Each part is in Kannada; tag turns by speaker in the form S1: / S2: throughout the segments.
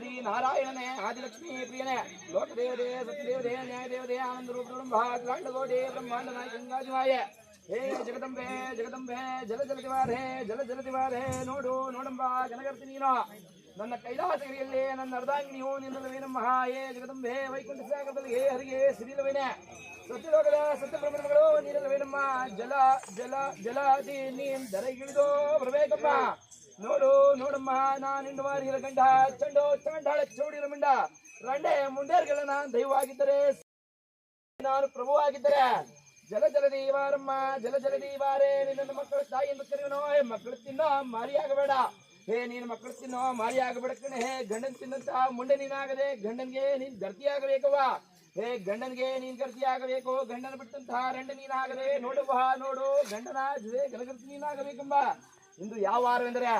S1: ಆದಿ ನಾರಾಯಣನೇ ಆದಿಲಕ್ಷ್ಮೀ ಪ್ರಿಯನೇ ಲೋಕದೇವದೇ ಸತ್ಯದೇವದೇ ನ್ಯಾಯದೇವದೇ ಆನಂದ ರೂಪಂ ಭಾಗಂಡಗೋಡೆ ಬ್ರಹ್ಮಾಂಡ ನಾಯ ಗಂಗಾಜಿವಾಯ ಹೇ ಜಗದಂಬೆ ಜಗದಂಬೆ, ಜಲ ಜಲದಿವಾರೇ ಜಲ ಜಲದಿವಾರೇ ನೋಡು ನೋಡಂಬ ಜನಗರ್ತಿ ನೀನು. ನನ್ನ ಕೈಲಾಸಗಿರಿಯಲ್ಲಿ ನನ್ನ ಅರ್ಧಾಂಗಿನಿಯು ನಿನ್ನಲ್ಲವೇನಮ್ಮ ಹೇ ಜಗದಂಬೆ, ವೈಕುಂಠ ಸಾಗರದಲ್ಲಿ ಹೇ ಹರಿಗೆ ಸಿರಿಲವೇನೆ ಸತ್ಯಲೋಕದ ಸತ್ಯಬ್ರಹ್ಮಗಳು ನೀನಲ್ಲವೇನಮ್ಮ ಜಲ ಜಲ ಜಲಾದಿ ನೀನ್ ದರಗಿಳಿದೋ ಬರಬೇಕಮ್ಮ. ನೋಡು, ನೋಡಮ್ಮ, ನಾನು ಇಂದು ಮಾರಿಗಳ ಗಂಡ. ಚಂಡು, ಚಂಡಾಳ ಚೌಡಿರ ಮಂಡ. ರಂಡೆ ಮುಂಡೇರ್ಗಳ ನಾನು ದೈವವಾಗಿದ್ದರೆ ನಾನು ಪ್ರಭುವಾಗಿದ್ದರೆ ಜಲ ಜಲ ದೀವಾರಮ್ಮ, ಜಲ ಜಲ ದೀವಾರೇ ನಿನ್ನ ಮಕ್ಕಳ ತಾಯಿ ಎಂದು ಕರೆಯುವನೋ? ಹೇ, ಮಕ್ಕಳು ತಿನ್ನೋ ಮಾರಿಯಾಗಬೇಡ ಹೇ, ನೀನು ಮಕ್ಕಳು ತಿನ್ನೋ ಮಾರಿಯಾಗಬೇಡ ಕಣೆ. ಹೇ, ಗಂಡನ್ ತಿನ್ನಂತ ಮುಂಡೆ ನೀನಾಗದೆ, ಗಂಡನ್ಗೆ ನೀನ್ ಗರ್ತಿಯಾಗಬೇಕವ್ವ ಹೇ, ಗಂಡನ್ಗೆ ನೀನ್ ಗರ್ತಿಯಾಗಬೇಕು ಗಂಡನ ಬಿಟ್ಟಂತಹ ರಂಡ ನೀನಾಗದೆ ನೋಡುವ ನೋಡು, ಗಂಡನ ಜೊತೆ ಗಲಗರ್ತಿ ನೀನಾಗಬೇಕೆಂಬ. ಇಂದು ಯಾವ ವಾರವೆಂದರೆ?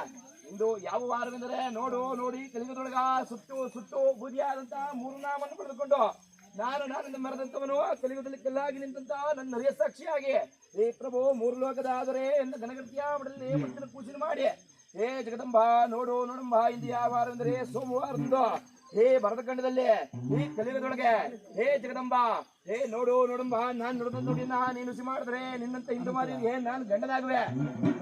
S1: ಇಂದು ಯಾವ ವಾರವೆಂದರೆ? ನೋಡು, ನೋಡಿ ಕಲಿಯುಗದೊಳಗ ಸುತ್ತು ಸುತ್ತು ಬೂದಿಯಾದಂತ ಮೂರು ನಾಮನ್ನು ಪಡೆದುಕೊಂಡು ನಾನು ನಾನಿಂದ ಮರೆದಂತವನು ಕಲಿಯುಗದಲ್ಲಿ ಕಲ್ಲಾಗಿ ನಿಂತಂತ ನನ್ನ ಹರಿಯ ಸಾಕ್ಷಿಯಾಗಿ. ಏ ಪ್ರಭು, ಮೂರು ಲೋಕದ ಆದರೆ ಎಂದ ಘನಗತಿಯ ಮಡಲಿ ಪೂಜೆ ಮಾಡಿ. ಏ ಜಗದಂಬ, ನೋಡು, ನೋಡಂಬ, ಇಂದು ಯಾವ ವಾರವೆಂದರೆ? ಸೋಮವಾರದಂದು. ಹೇ ಭರತಖಂಡದಲ್ಲಿ ಈ ಕಲಿಯುಗದೊಳಗೆ, ಹೇ ಜಗದಂಬ, ಹೇ ನೋಡು ನೋಡಂಬ, ನಾನ್ ನೋಡಿದ ನೋಡಿನ ನೀನು ಸಿ ಮಾಡಿದ್ರೆ ನಿನ್ನಂತ ಹಿಂದೂ ಮಾರಿಗೆ ನಾನ್ ಗಂಡನಾಗುವೆ.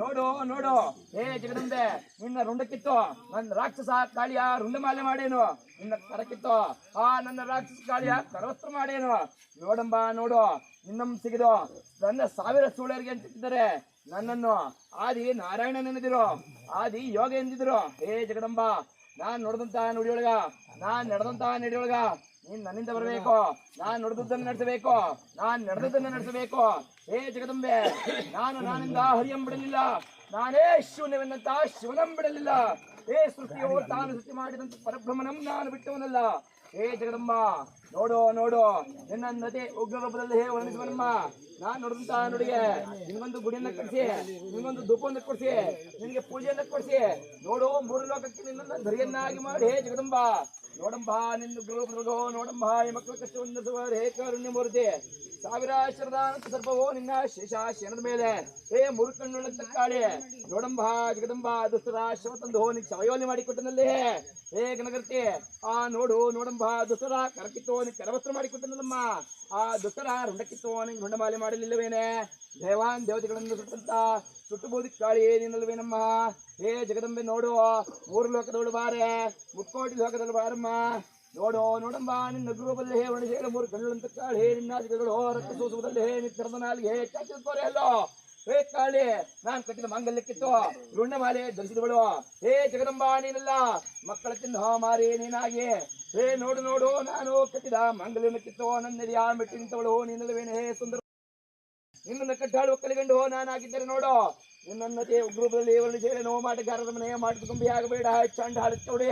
S1: ನೋಡು ನೋಡು, ಹೇ ಜಗದಂಬೆ, ನಿನ್ನ ರುಂಡಕ್ಕಿತ್ತು, ನನ್ನ ರಾಕ್ಷಸ ಕಾಳಿಯ ರುಂಡಮಾಲೆ ಮಾಡೇನು, ನಿನ್ನ ಕರಕಿತ್ತು ಆ, ನನ್ನ ರಾಕ್ಷಸ ಕಾಳಿಯ ಕರವಸ್ತ್ರ ಮಾಡೇನು. ನೋಡಂಬ, ನೋಡು, ನಿನ್ನಂ ಸಿಗಿದು, ನನ್ನ ಸಾವಿರ ಸೂಳರಿಗೆ ಅಂತಿದ್ದಾರೆ ನನ್ನನ್ನು ಆದಿ ನಾರಾಯಣ ನೆನೆದಿರು ಆದಿ ಯೋಗ ಎಂದಿದ್ರು. ಹೇ ಜಗದಂಬ, ನಾನ್ ನೋಡಿದಂತ ನುಡಿಯೊಳಗ ನಾನ್ ನಡೆದಂತ ನಡೆಯೊಳಗ ನೀನ್ ನನ್ನಿಂದ ಬರಬೇಕು. ನಾನ್ ನಡೆದದ್ದನ್ನು ನಡೆಸಬೇಕು. ನಾನ್ ನಡೆದದ್ದನ್ನು ನಡೆಸಬೇಕು. ಹೇ ಜಗದಂಬೆ, ನಾನು ನಾನಿಂದ ಹರಿಯಂ ಬಿಡಲಿಲ್ಲ ನಾನೇ ಶೂನ್ಯವೆನ್ನಂತ ಶಿವನಂ ಬಿಡಲಿಲ್ಲ ಹೇ ಸೃಷ್ಟಿಯು ತಾನು ಸೃಷ್ಟಿ ಮಾಡಿದಂತ ಪರಬ್ರಹ್ಮನಂ ನಾನು ಬಿಟ್ಟವನಲ್ಲ. ಹೇ ಜಗದಂಬ, ನೋಡು ನೋಡು. ನಿನ್ನ ನದಿ ಉಗ್ರ ರೂಪದಲ್ಲಿ ಹೇ ವರ್ಣಿಸುವನಮ್ಮ. ನಾನ್ ನೋಡಿದಂತ ನುಡಿಗೆ, ನಿನ್ಗೊಂದು ಗುಡಿಯನ್ನ ಕಟ್ಟಿಸಿ ನಿನ್ಗೊಂದು ಧೂಪವನ್ನು ಕೊಡಿಸಿ, ನಿನ್ಗೆ ಪೂಜೆಯನ್ನ ಕೊಡಿಸಿ. ನೋಡು ಮೂರು ಲೋಕಕ್ಕೆ ನಿನ್ನ ಧರಿಯನ್ನಾಗಿ ಮಾಡಿ. ಹೇ ಜಗದಂಬ ನೋಡಂಬ, ನಿನ್ನ ಗುರು ನೋಡಂಬ, ಈ ಮಕ್ಕಳ ಕಷ್ಟವನ್ನು ಹೇ ಕಾರುಣ್ಯ ಮೂರ್ತಿ. ಸಾವಿರ ಶರದಾನಂತ ಸರ್ಪವೋ ನಿನ್ನ ಶೇಷಾಶನದ ಮೇಲೆ. ಹೇ ಮೂರು ಕಾಳೆ ನೋಡಂಬಾ, ಜಗದಂಬ, ದುಷ್ಟರ ಶವ ತಂದು ನಿನ್ ಶವಯೋನಿ ಮಾಡಿಕೊಟ್ಟನಲ್ಲಿ. ಹೇ ಗಣಗರ್ತಿ ಆ ನೋಡು, ನೋಡಂಬ, ದುಷ್ಟರ ಕರಕಿತ್ತೋ ನಿನ್ ಕರವಸ್ತ್ರ ಮಾಡಿಕೊಟ್ಟನಲ್ಲಮ್ಮ. ಆ ದುಷ್ಟರ ರುಂಡಕ್ಕಿತ್ತೋ ನಿಂಗೆ ರುಂಡಮಾಲೆ ಮಾಡಲಿಲ್ಲವೇನೆ. ದೇವಾನ್ ದೇವತೆಗಳನ್ನು ಸುಟ್ಟಂತ ಸುಟ್ಟುಬೋದಿ ಕಾಳಿ ನಿನ್ನಲ್ವೇನಮ್ಮ ಹೇ ಜಗದಂಬೆ, ನೋಡು, ಮೂರು ಲೋಕದವಳು ಬಾರೆ, ಮುಕ್ಕೋಟಿ ಲೋಕದಲ್ಲಿ ಬಾರಮ್ಮ. ನೋಡು, ನೋಡಂಬ, ನಿನ್ನ ಗುರುಬಲ್ಲಿ ಹೇ ಒಣ ಹೇಳ ಮೂರು ಕಣ್ಣುಳಂತ ಕಾಳಿ, ಹೇ ನಿನ್ನ ಜಿಗಗಳು ರಕ್ತ ಸೂಸುವುದಲ್ಲಿ ಹೇ ನಿತ್ಯರದ ನಾಲಿಗೆ ಹೇ ಚಾಚಿರ್ಕೋರೆ ಅಲ್ಲೋ ಹೇ ಕಾಳಿ, ನಾನ್ ಕಟ್ಟಿದ ಮಾಂಗಲ್ಯಕ್ಕಿತ್ತು. ರುಣ್ಣಮಾಲೆ ಧರಿಸಿದವಳು. ಹೇ ಜಗದಂಬ, ನೀನಲ್ಲ, ಮಕ್ಕಳ ತಿಂದ ಮಾರಿ, ನೀನಾಗಿ. ಹೇ, ನೋಡು ನೋಡು, ನಾನು ಕಟ್ಟಿದ ಮಾಂಗಲ್ಯನಕ್ಕಿತ್ತು. ನನ್ನೆದೆಯ ಮೆಟ್ಟಿ ನಿಂತವಳು ನೀನಲ್ಲವೇನೆ, ಹೇ ಸುಂದರ ನಿನ್ನನ್ನು ಕಟ್ಟಾಡುವ ಕಲಿಗಂಡು ನಾನಾಗಿದ್ದರೆ ನೋಡು. ನಿನ್ನ ಉಗ್ರೂಪದಲ್ಲಿ ಇವರಲ್ಲಿ ಸೇರಿ ನೋವು ಮಾಟಗಾರರ ಮನೆಯ ತುಂಬಿ ಆಗಬೇಡ. ಚಂಡ ಹಾಡುತ್ತೋಡಿ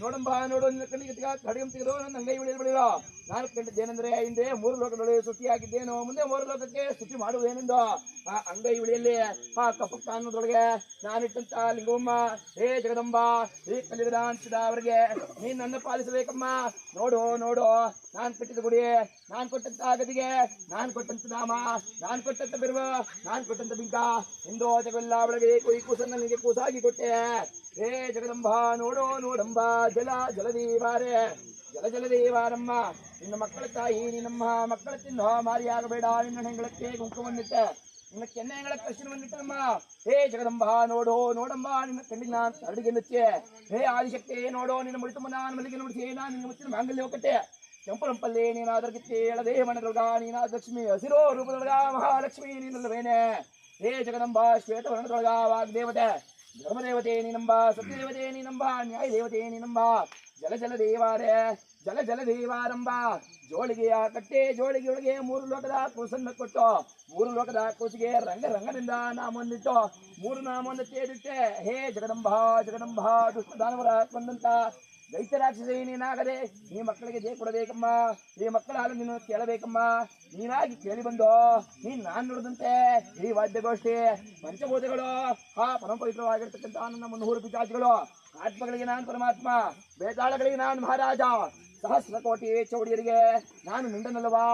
S1: ನೋಡಂಬ, ನೋಡು, ನಿನ್ನ ಕಣ್ಣಿಗೆ ಕಡಿಗೆ ತೆಗೆದು ನನ್ನ ಅಂಗೈ ಉಳಿಯಲು ನಾಲ್ಕು ನಾನು ಕಂಡಿದ್ದೇನೆಂದ್ರೆ ಹಿಂದೆ ಮೂರು ಲೋಕದೊಳಗೆ ಸ್ತುತಿಯಾಗಿದ್ದೇನು. ಮುಂದೆ ಮೂರು ಲೋಕಕ್ಕೆ ಸ್ತುತಿ ಮಾಡುವುದೇನೆಂದು? ಆ ಅಂಗೈ ಉಳಿಯಲ್ಲಿ ಆ ಕಪ್ಪಕ್ಕ ಅನ್ನೋದ್ರೊಳಗೆ ನಾನಿಟ್ಟಂತ ಲಿಂಗಮ್ಮ ಹೇ ಜಗದಂಬ ಹೇ ಕಲಿಗದ ಅನ್ಸಿದ ಅವರಿಗೆ ನೀನ್ ನನ್ನ ಪಾಲಿಸಬೇಕಮ್ಮ. ನೋಡು ನೋಡು. ನಾನ್ ಕಟ್ಟಿದ ಗುಡಿ ನಾನ್ ಕೊಟ್ಟಂತ ಗದಿಗೆ ನಾನ್ ಕೊಟ್ಟಂತ ನಾಮ ನಾನ್ ಕೊಟ್ಟಂತ ಬಿರುವ ನಾನ್ ಕೊಟ್ಟಂತ ಬಿಂಕ ಇಂದು ಜಗಲ್ಲ ಬೆಳಗ್ಗೆ ಕೊಯ್ ಕೂಸನ್ನ ನಿನಗೆ ಕೂಸಾಗಿ ಕೊಟ್ಟೆ ಹೇ ಜಗದಂಬ ನೋಡು ನೋಡಂಬ ಜಲ ಜಲದೀವಾರೆ ಜಲ ಜಲದೇವಾರಮ್ಮ ನಿನ್ನ ಮಕ್ಕಳ ತಾಯಿ ನಿನ್ನಮ್ಮ ಮಕ್ಕಳ ತಿನ್ನೋ ಮಾರಿಯಾಗಬೇಡ ನಿನ್ನ ಹೆಂಗಳಕ್ಕೆ ಕುಂಕುಮನ್ನಿಟ್ಟೆ ನಿನ್ನ ಕೆನ್ನೆಗಳ ಕೃಷ್ಣವನ್ನಿಟ್ಟಮ್ಮ ಹೇ ಜಗದಂಬ ನೋಡು ನೋಡಮ್ಮ ನಿನ್ನ ಕಣ್ಣಿಗೆ ನಾನು ಕರಡಿಗೆ ನುಚ್ಚೆ ಹೇ ಆದಿಶಕ್ತಿ ನೋಡು ನಿನ್ನ ಮುಳಿತುಮ್ಮ ನಾನು ಮಲ್ಲಿಗೆ ನುಡಿಸಿ ನಾನು ನಿನ್ನ ಮುಚ್ಚಿನ ಮಾಂಗಲ್ಯ ಹೋಗಟ್ಟೆ ಕೆಂಪರಂಪಲ್ಲಿ ನೀನಾದ್ರ ಕಿತ್ತಿ ಎಳದೇ ಮಣದೊಳಗ ನೀನಾದ ಲಕ್ಷ್ಮಿ ಹಸಿರೋ ರೂಪದೊಳಗ ಮಹಾಲಕ್ಷ್ಮಿ ನೀನಲ್ಲವೇನೆ? ಹೇ ಜಗದಂಬ ಶ್ವೇತ ವರ್ಣದೊಳಗ ವಾಗ್ದೇವತೆ, ಧರ್ಮದೇವತೆ ನೀನಂಬ, ಸತ್ಯದೇವತೆ ನೀನಂಬ ನ್ಯಾಯ ದೇವತೆ ನೀನಂಬ, ಜಲ ಜಲ ದೇವಾರೆ, ಜಲ ಜಲ ದೇವಾರಂಬ ಜೋಳಿಗೆಯ ಕಟ್ಟೆ, ಜೋಳಿಗೆಯೊಳಗೆ ಮೂರು ಲೋಕದ ಕೂಸನ್ನ ಕೊಟ್ಟು, ಮೂರು ಲೋಕದ ಕೂಸಿಗೆ ರಂಗ ರಂಗದಿಂದ ನಾಮೊಂದಿಟ್ಟು, ಮೂರು ನಾಮೊಂದು ತೇರಿಟ್ಟೆ. ಹೇ ಜಗದಂಬ ಜಗದಂಬ ದುಷ್ಟ ದಾನವರ ಕೊಂದಂತ ದೈತ್ಯ ರಾಕ್ಷಸ ನೀನಾಗದೆ ಈ ಮಕ್ಕಳಿಗೆ ಜಯ ಕೊಡಬೇಕಮ್ಮ. ಈ ಮಕ್ಕಳ ಹಾಲು ನೀನು ಕೇಳಬೇಕಮ್ಮ. ನೀನಾಗಿ ಕೇಳಿ ಬಂದು, ನೀನ್ ನಾನ್ ನೋಡಿದಂತೆ. ಈ ವಾದ್ಯಗೋಷ್ಠಿ, ಪಂಚಭೂತಗಳು, ಆ ಪರಂಪರಿತವಾಗಿರ್ತಕ್ಕಂತಹ ನನ್ನ ಮುನ್ನೂರು ಪಿತಾಜಿಗಳು ಆತ್ಮಗಳಿಗೆ ನಾನು ಪರಮಾತ್ಮ, ಬೇತಾಳಗಳಿಗೆ ನಾನು ಮಹಾರಾಜ. ಸಹಸ್ರ ಕೋಟಿ ಚೌಡಿಯರಿಗೆ ನಾನು ಮಿಂಡನಲ್ವಾ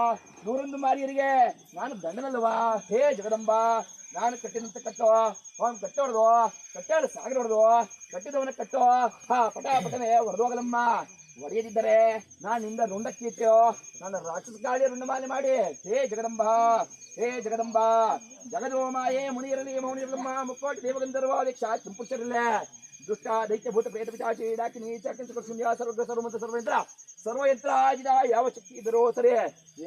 S1: ನೂರೊಂದು ಮಾರಿಯರಿಗೆ ನಾನು ದಂಡನಲ್ವಾ ಹೇ ಜಗದಂಬ ನಾನು ಕಟ್ಟಿದಂತ ಕಟ್ಟೋ ಅವನ್ ಕಟ್ಟೆ ಹೊಡೆದು ಕಟ್ಟೆ ಸಾಗರ ಹೊಡೆದು, ಕಟ್ಟಿದವನ ಕಟ್ಟೋ ಹಾ ಪಟ ಪಟನೆ ಹೊಡೆದೋಗಲಮ್ಮ ಒಡೆಯದಿದ್ದರೆ ನಾನು ನಿಂದ ರುಂಡಕ್ಕಿಟ್ಟೆಯೋ ನನ್ನ ರಾಕ್ಷಸ ಗಾಳಿ ರುಂಡಮಾಲೆ ಮಾಡಿ. ಹೇ ಜಗದಂಬ ಹೇ ಜಗದಂಬ ಜಗದೋಮಾಯೇ ಮುನಿಯರಲಿ ಮೌನಿಯರಲಮ್ಮ ಮುಕ್ಕೋಟಿ ದೇವಗಂಧರ್ವ ದೀಕ್ಷಾ ಚಂಪುಷರಿಲ್ಲ ದುಷ್ಟ ದೈತ್ಯ ಭೂತ ಪ್ರೇತ ಪಿತಾಚಿ ಡಾಕಿನಿ ನೀಚ ಸರ್ವ ಸರ್ವಮಂತ ಸರ್ವಯಂತ್ರ ಸರ್ವಯಂತ್ರ ಆಜಿದ ಯಾವ ಶಕ್ತಿ ಇದ್ದರೂ ಸರಿ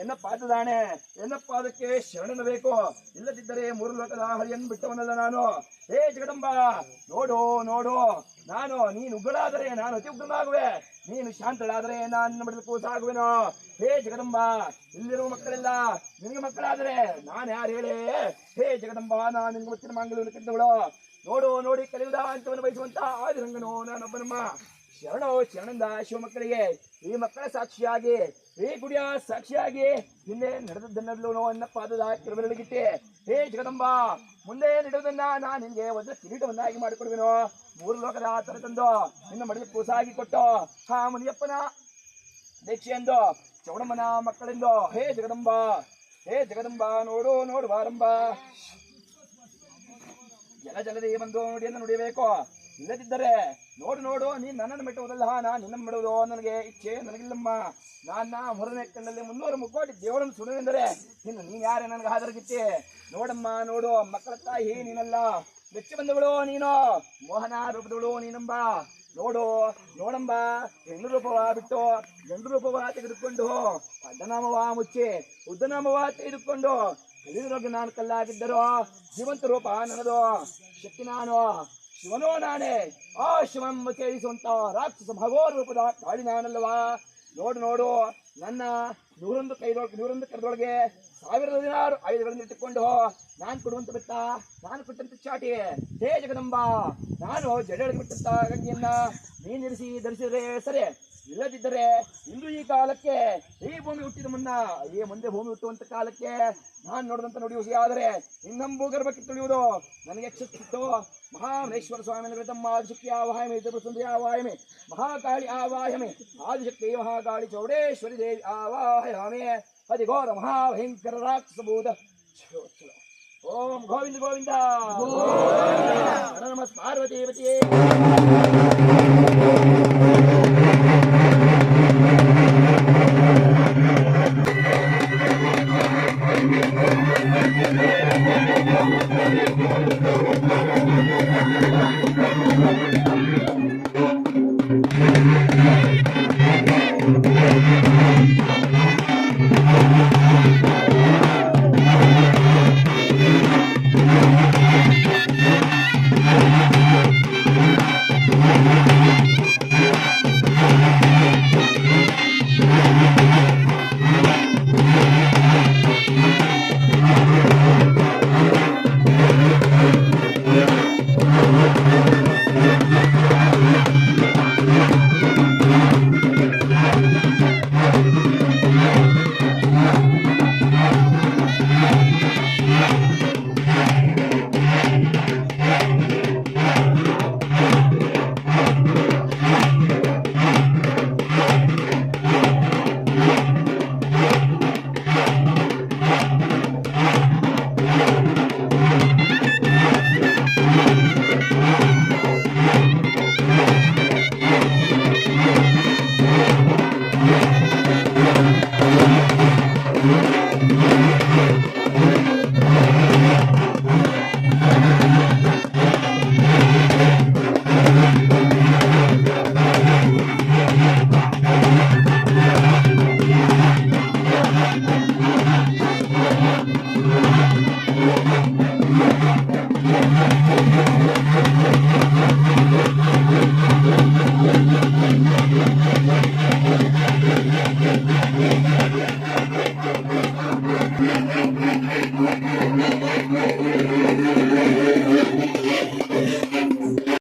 S1: ಎನ್ನ ಪಾದದಾಣೆ ಎನ್ನ ಅದಕ್ಕೆ ಶರಣನ ಬೇಕು? ಇಲ್ಲದಿದ್ದರೆ ಮೂರು ಲೋಕದ ಹರಿಯನ್ನು ಬಿಟ್ಟವನಲ್ಲ ನಾನು. ಹೇ ಜಗದಂಬ, ನೋಡು ನೋಡು. ನಾನು, ನೀನು ಉಗ್ರಾದರೆ ನಾನು ಅತಿ ಉಗ್ರನಾಗುವೆ. ನೀನು ಶಾಂತಳಾದರೆ ನಾನು ಬಿಡಲು ಸಾಗುವೆನೋ. ಹೇ ಜಗದಂಬ, ಇಲ್ಲಿರುವ ಮಕ್ಕಳೆಲ್ಲ. ನಿನಗೆ ಮಕ್ಕಳಾದರೆ ನಾನು ಯಾರು ಹೇಳಿ? ಹೇ ಜಗದಂಬ, ನಾನು ನಿನ್ಗೆ ಮುಚ್ಚಿನ ಮಾಂಗಲ್ಯವನ್ನು ಕಟ್ಟಿದವಳು ನೋಡು, ನೋಡಿ, ಕಲಿಯುವುದ ಅಂತವನ್ನು ಬಯಸುವಂತ ಆದಿರಂಗನು ನಾನೊಬ್ಬನಮ್ಮ. ಶರಣೋ ಶರಣಂದ ಶಿವಮಕ್ಕಳಿಗೆ, ಈ ಮಕ್ಕಳ ಸಾಕ್ಷಿಯಾಗಿ, ಈ ಗುಡಿಯ ಸಾಕ್ಷಿಯಾಗಿ ಹಿಂದೆ ನಡೆದದ್ದನ್ನೆಲ್ಲೂ ಅನ್ನ ಪಾದದ ಕಿರುಬೆರಳಿಗಿಟ್ಟೆ. ಹೇ ಜಗದಂಬ, ಮುಂದೆ ನಡೆಯುವುದನ್ನ ನಾನು ನಿನ್ಗೆ ಒಂದು ಕಿರೀಟವನ್ನಾಗಿ ಮಾಡಿಕೊಡುವೆನು. ಮೂರು ಲೋಕದ ತರ ತಂದು ನಿನ್ನ ಮಡಿಗೆ ಕೂಸಾಗಿ ಕೊಟ್ಟು ಹಾ ಮುನಿಯಪ್ಪನ ದೀಕ್ಷೆಯೆಂದು, ಚೌಡಮ್ಮನ ಮಕ್ಕಳೆಂದು, ಹೇ ಜಗದಂಬ ಹೇ ಜಗದಂಬ, ನೋಡು ನೋಡು ಬಾರಂಬ ಜಲ ಜಲದೇ ಬಂದು ನುಡಿಯನ್ನು ನುಡಿಯಬೇಕು. ಇಲ್ಲದಿದ್ದರೆ ನೋಡು ನೋಡು, ನೀನ್ ನನ್ನನ್ನು ಮೆಟ್ಟುವುದಲ್ಲ, ನಾನು ನಿನ್ನ ಬಿಡುವುದು ನನಗೆ ಇಚ್ಛೆ, ನನಗಿಲ್ಲಮ್ಮ. ನಾನು ಮೂರನೇ ಕಣ್ಣಲ್ಲಿ ಮುನ್ನೂರು ಮುಕ್ಕೋಟಿ ದೇವರನ್ನು ಸುಡುವೆಂದರೆ ನಿನ್ನ ನೀನು ಯಾರೇ ನನಗೆ ಹಾಜರಾಗಿತ್ತೆ ನೋಡಮ್ಮ, ನೋಡು, ಮಕ್ಕಳ ತಾಯಿ ನೀನಲ್ಲ. ಬೆಚ್ಚಿ ಬಂದವಳು ನೀನು, ಮೋಹನ ರೂಪದವಳು ನೀನಂಬ. ನೋಡು, ನೋಡಂಬ, ಹೆಣ್ಣು ರೂಪವ ಬಿಟ್ಟು ಗಂಡು ರೂಪವ ತೆಗೆದುಕೊಂಡು ಅಡ್ಡನಾಮವ ಮುಚ್ಚಿ ಉದ್ದನಾಮವ ತೆಗೆದುಕೊಂಡು ಕಲಿಯುವಾಗ ನಾನು ಕಲ್ಲಾಗಿದ್ದರು ಜೀವಂತ ರೂಪ ನನ್ನದು, ಶಕ್ತಿ ನಾನು. ಶಿವನೋ ನಾನೇ? ಆ ಶಿವಮ್ಮ ಸೇರಿಸುವಂತ ರಾಕ್ಷಸ ಭಗೋ ರೂಪದ ಕಾಳಿ ನಾನಲ್ವಾ ನೋಡು ನೋಡು. ನನ್ನ ನೂರೊಂದು ಕೈದೊಳಗೆ ನೂರೊಂದು ಕರೆದೊಳಗೆ ಸಾವಿರದ ಹದಿನಾರು ಆಯುಧಗಳನ್ನು ಇಟ್ಟುಕೊಂಡು ನಾನು ಕೊಡುವಂತ ಬಿಟ್ಟ, ನಾನು ಕೊಟ್ಟಂತ ಚಾಟಿ. ಹೇ ಜಗದಂಬ, ನಾನು ಜಡೆಯೊಳಗೆ ಬಿಟ್ಟಂತ ಗಂಗೆಯನ್ನ ನೀನಿರಿಸಿ ಧರಿಸಿದ್ರೆ ಸರಿ. ಇಲ್ಲದಿದ್ದರೆ ಇಂದು ಈ ಕಾಲಕ್ಕೆ ಈ ಭೂಮಿ ಹುಟ್ಟಿದ ಮುನ್ನ, ಈ ಮುಂದೆ ಭೂಮಿ ಹುಟ್ಟುವಂತ ಕಾಲಕ್ಕೆ ನಾನು ನೋಡಿದಂತ ನುಡಿಯುವುದು ಆದರೆ ಇನ್ನೊಂದು ಗರ್ಭಕ್ಕೆ ತುಳಿಯುವುದು ನನಗೆ ಯಕ್ಷಿತ್ತು ಮಹಾಮೇಶ್ವರ ಸ್ವಾಮಿ ತಮ್ಮ ಆದಿಶಕ್ತಿ ಆವಾಯಮಿ ಸುಂದರಿ ಆವಾಹಮಿ ಮಹಾಕಾಳಿ ಆವಾಯಮಿ ಆದಿಶಕ್ತಿ ಮಹಾಕಾಳಿ ಚೌಡೇಶ್ವರಿ ದೇವಿ ಆವಾಯಮಿ ಘೋರ ಮಹಾಭಯಂಕರ ರಾಕ್ಷಸಭೂತ ಓಂ ಗೋವಿಂದ ಗೋವಿಂದ. ನಮಸ್ Parvati Thank you.